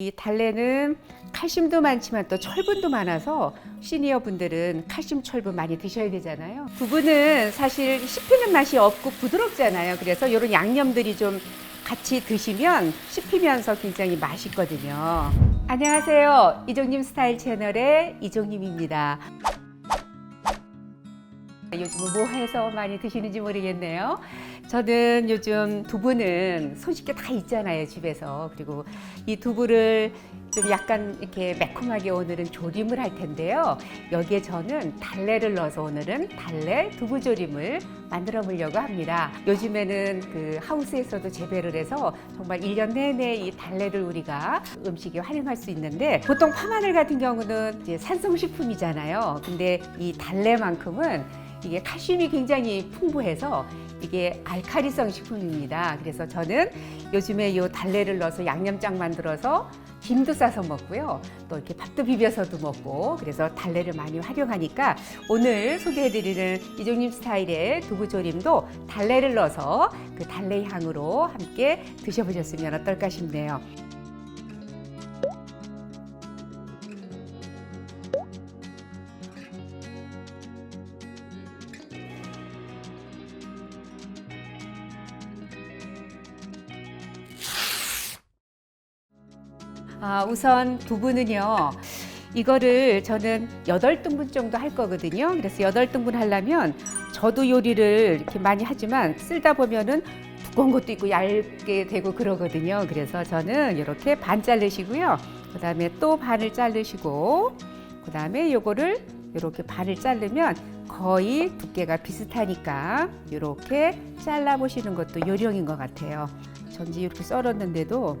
이 달래는 칼슘도 많지만 또 철분도 많아서 시니어 분들은 칼슘 철분 많이 드셔야 되잖아요. 두부는 사실 씹히는 맛이 없고 부드럽잖아요. 그래서 이런 양념들이 좀 같이 드시면 씹히면서 굉장히 맛있거든요. 안녕하세요. 이종님 스타일 채널의 이종님입니다. 요즘은 뭐 해서 많이 드시는지 모르겠네요. 저는 요즘 두부는 손쉽게 다 있잖아요, 집에서. 그리고 이 두부를 좀 약간 이렇게 매콤하게 오늘은 조림을 할 텐데요. 여기에 저는 달래를 넣어서 오늘은 달래 두부 조림을 만들어 보려고 합니다. 요즘에는 그 하우스에서도 재배를 해서 정말 일 년 내내 이 달래를 우리가 음식에 활용할 수 있는데 보통 파마늘 같은 경우는 이제 산성식품이잖아요. 근데 이 달래만큼은 이게 칼슘이 굉장히 풍부해서 이게 알카리성 식품입니다. 그래서 저는 요즘에 이 달래를 넣어서 양념장 만들어서 김도 싸서 먹고요. 또 이렇게 밥도 비벼서도 먹고 그래서 달래를 많이 활용하니까 오늘 소개해드리는 이종님 스타일의 두부조림도 달래를 넣어서 그 달래 향으로 함께 드셔보셨으면 어떨까 싶네요. 아, 우선 두부는요. 이거를 저는 여덟 등분 정도 할 거거든요. 그래서 여덟 등분 하려면 저도 요리를 이렇게 많이 하지만 쓸다 보면은 두꺼운 것도 있고 얇게 되고 그러거든요. 그래서 저는 이렇게 반 자르시고요. 그 다음에 또 반을 자르시고 그 다음에 요거를 이렇게 반을 자르면 거의 두께가 비슷하니까 이렇게 잘라 보시는 것도 요령인 것 같아요. 전지 이렇게 썰었는데도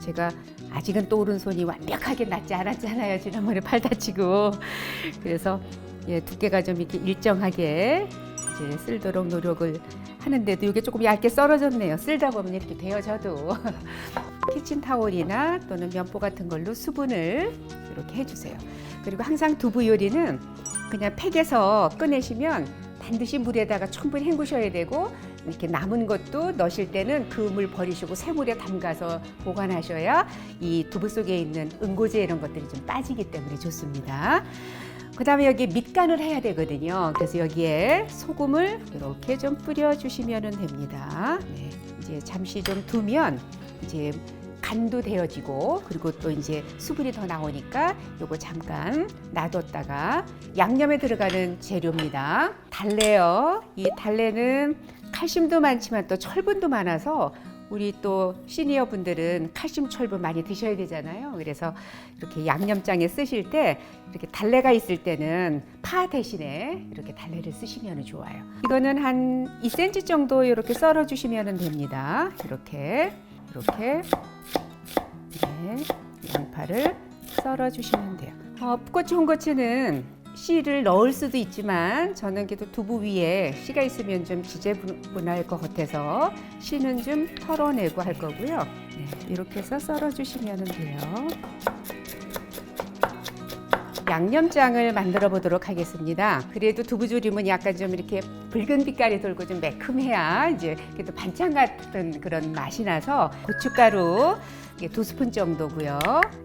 제가 아직은 또 오른손이 완벽하게 낫지 않았잖아요. 지난번에 팔 다치고. 그래서 예, 두께가 좀 이렇게 일정하게 이제 쓸도록 노력을 하는데도 이게 조금 얇게 썰어졌네요. 쓸다 보면 이렇게 되어져도 키친타올이나 또는 면보 같은 걸로 수분을 이렇게 해주세요. 그리고 항상 두부 요리는 그냥 팩에서 꺼내시면 반드시 물에다가 충분히 헹구셔야 되고 이렇게 남은 것도 넣으실 때는 그 물 버리시고 새물에 담가서 보관하셔야 이 두부 속에 있는 응고제 이런 것들이 좀 빠지기 때문에 좋습니다. 그 다음에 여기 밑간을 해야 되거든요. 그래서 여기에 소금을 이렇게 좀 뿌려주시면 됩니다. 네, 이제 잠시 좀 두면 이제 간도 되어지고 그리고 또 이제 수분이 더 나오니까 요거 잠깐 놔뒀다가 양념에 들어가는 재료입니다. 달래요. 이 달래는 칼슘도 많지만 또 철분도 많아서 우리 또 시니어 분들은 칼슘 철분 많이 드셔야 되잖아요. 그래서 이렇게 양념장에 쓰실 때 이렇게 달래가 있을 때는 파 대신에 이렇게 달래를 쓰시면 좋아요. 이거는 한 2cm 정도 이렇게 썰어 주시면 됩니다. 이렇게 이렇게 네, 양파를 썰어 주시면 돼요. 어, 풋고추, 홍고추는 씨를 넣을 수도 있지만 저는 그래도 두부 위에 씨가 있으면 좀 지저분할 것 같아서 씨는 좀 털어내고 할 거고요. 네, 이렇게 해서 썰어 주시면 돼요. 양념장을 만들어 보도록 하겠습니다. 그래도 두부조림은 약간 좀 이렇게 붉은 빛깔이 돌고 좀 매콤해야 이제 그래도 반찬 같은 그런 맛이 나서 고춧가루 이게 두 스푼 정도고요.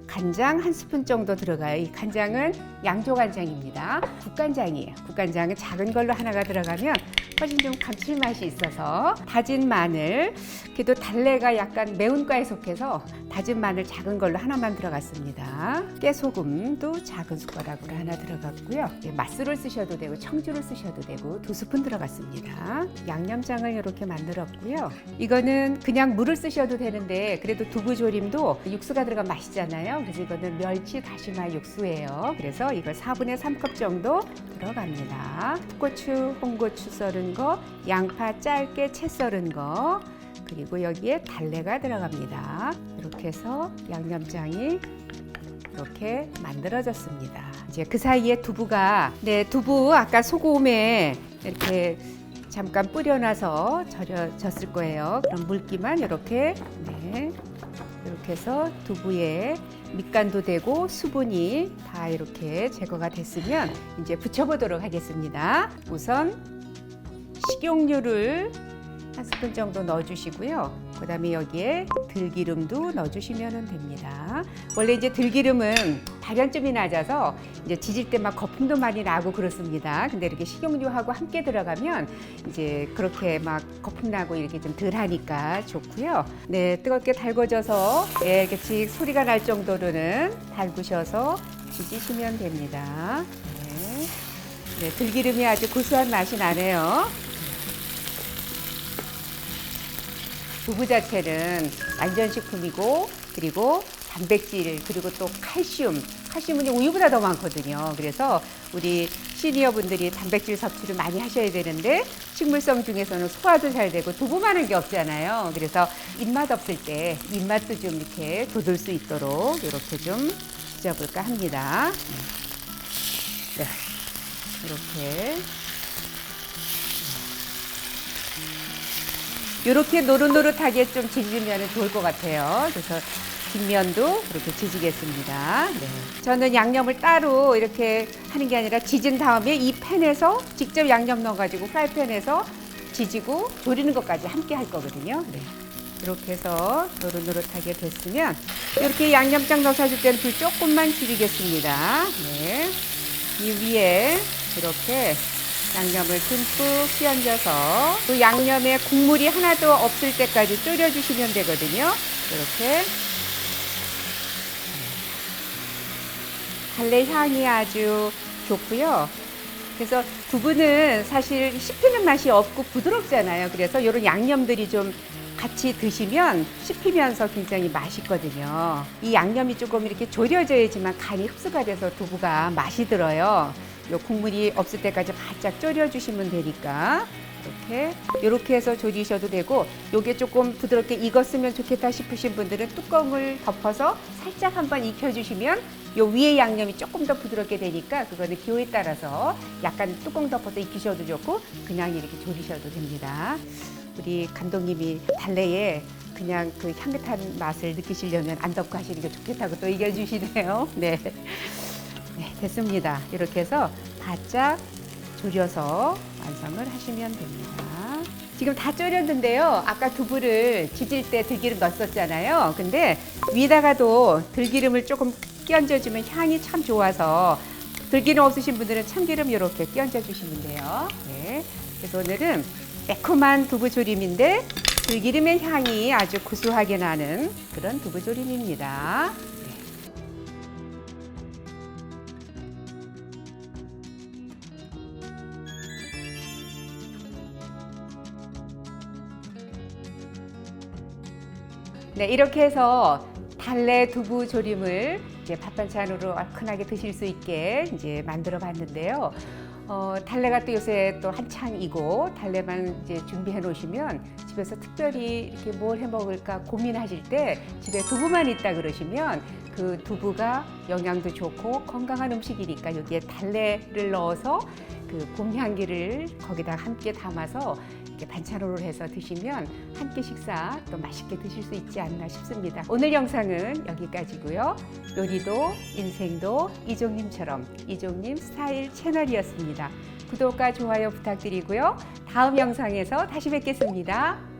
간장 한 스푼 정도 들어가요. 이 간장은 양조 간장입니다. 국간장이에요. 국간장은 작은 걸로 하나가 들어가면 훨씬 좀 감칠맛이 있어서 다진 마늘 그래도 달래가 약간 매운과에 속해서 다진 마늘 작은 걸로 하나만 들어갔습니다. 깨소금도 작은 숟가락으로 하나 들어갔고요. 예, 맛술을 쓰셔도 되고 청주를 쓰셔도 되고 두 스푼 들어갔습니다. 양념장을 이렇게 만들었고요. 이거는 그냥 물을 쓰셔도 되는데 그래도 두부조림 도 육수가 들어가면 맛있잖아요. 그래서 이거는 멸치 다시마 육수예요. 그래서 이걸 4분의 3컵 정도 들어갑니다. 고추, 홍고추 썰은 거, 양파 짧게 채 썰은 거, 그리고 여기에 달래가 들어갑니다. 이렇게 해서 양념장이 이렇게 만들어졌습니다. 이제 그 사이에 두부가 네 두부 아까 소금에 이렇게 잠깐 뿌려놔서 절여졌을 거예요. 그럼 물기만 이렇게 네 이렇게 해서 두부에 밑간도 되고 수분이 다 이렇게 제거가 됐으면 이제 부쳐보도록 하겠습니다. 우선 식용유를 한 스푼 정도 넣어주시고요. 그 다음에 여기에 들기름도 넣어주시면 됩니다. 원래 이제 들기름은 발연점이 낮아서 이제 지질 때 막 거품도 많이 나고 그렇습니다. 근데 이렇게 식용유하고 함께 들어가면 이제 그렇게 막 거품 나고 이렇게 좀 덜하니까 좋고요. 네, 뜨겁게 달궈져서 예, 이렇게 직 소리가 날 정도로는 달구셔서 지지시면 됩니다. 네. 네, 들기름이 아주 고소한 맛이 나네요. 두부 자체는 안전식품이고 그리고 단백질 그리고 또 칼슘 칼슘은 우유보다 더 많거든요. 그래서 우리 시니어 분들이 단백질 섭취를 많이 하셔야 되는데 식물성 중에서는 소화도 잘 되고 두부 많은 게 없잖아요. 그래서 입맛 없을 때 입맛도 좀 이렇게 돋을 수 있도록 이렇게 좀 찢어볼까 합니다. 네. 이렇게 이렇게 노릇노릇하게 좀 지지면 좋을 것 같아요. 그래서 뒷면도 그렇게 지지겠습니다. 네. 저는 양념을 따로 이렇게 하는 게 아니라 지진 다음에 이 팬에서 직접 양념 넣어가지고 프라이팬에서 지지고 조리는 것까지 함께 할 거거든요. 네. 이렇게 해서 노릇노릇하게 됐으면 이렇게 양념장 넣어서 줄 때는 불 조금만 줄이겠습니다. 네. 이 위에 이렇게 양념을 듬뿍 끼얹어서 그 양념에 국물이 하나도 없을 때까지 졸여주시면 되거든요. 이렇게 달래 향이 아주 좋고요. 그래서 두부는 사실 씹히는 맛이 없고 부드럽잖아요. 그래서 이런 양념들이 좀 같이 드시면 씹히면서 굉장히 맛있거든요. 이 양념이 조금 이렇게 졸여져야지만 간이 흡수가 돼서 두부가 맛이 들어요. 요 국물이 없을 때까지 바짝 졸여주시면 되니까 이렇게 이렇게 해서 졸이셔도 되고 요게 조금 부드럽게 익었으면 좋겠다 싶으신 분들은 뚜껑을 덮어서 살짝 한번 익혀주시면 요 위에 양념이 조금 더 부드럽게 되니까 그거는 기호에 따라서 약간 뚜껑 덮어서 익히셔도 좋고 그냥 이렇게 졸이셔도 됩니다. 우리 감독님이 달래에 그냥 그 향긋한 맛을 느끼시려면 안 덮고 하시는 게 좋겠다고 또 얘기해 주시네요. 네. 네, 됐습니다. 이렇게 해서 바짝 졸여서 완성을 하시면 됩니다. 지금 다 졸였는데요. 아까 두부를 지질 때 들기름 넣었었잖아요. 근데 위에다가도 들기름을 조금 끼얹어주면 향이 참 좋아서 들기름 없으신 분들은 참기름 이렇게 끼얹어 주시면 돼요. 네. 그래서 오늘은 매콤한 두부조림인데 들기름의 향이 아주 구수하게 나는 그런 두부조림입니다. 네, 이렇게 해서 달래 두부 조림을 이제 밥 반찬으로 얼큰하게 드실 수 있게 이제 만들어 봤는데요. 어, 달래가 또 요새 또 한창이고 달래만 이제 준비해 놓으시면 집에서 특별히 이렇게 뭘 해 먹을까 고민하실 때 집에 두부만 있다 그러시면 그 두부가 영양도 좋고 건강한 음식이니까 여기에 달래를 넣어서 그 봄 향기를 거기다 함께 담아서 이렇게 반찬으로 해서 드시면 한 끼 식사 또 맛있게 드실 수 있지 않나 싶습니다. 오늘 영상은 여기까지고요. 요리도 인생도 이종님처럼 이종님 스타일 채널이었습니다. 구독과 좋아요 부탁드리고요. 다음 영상에서 다시 뵙겠습니다.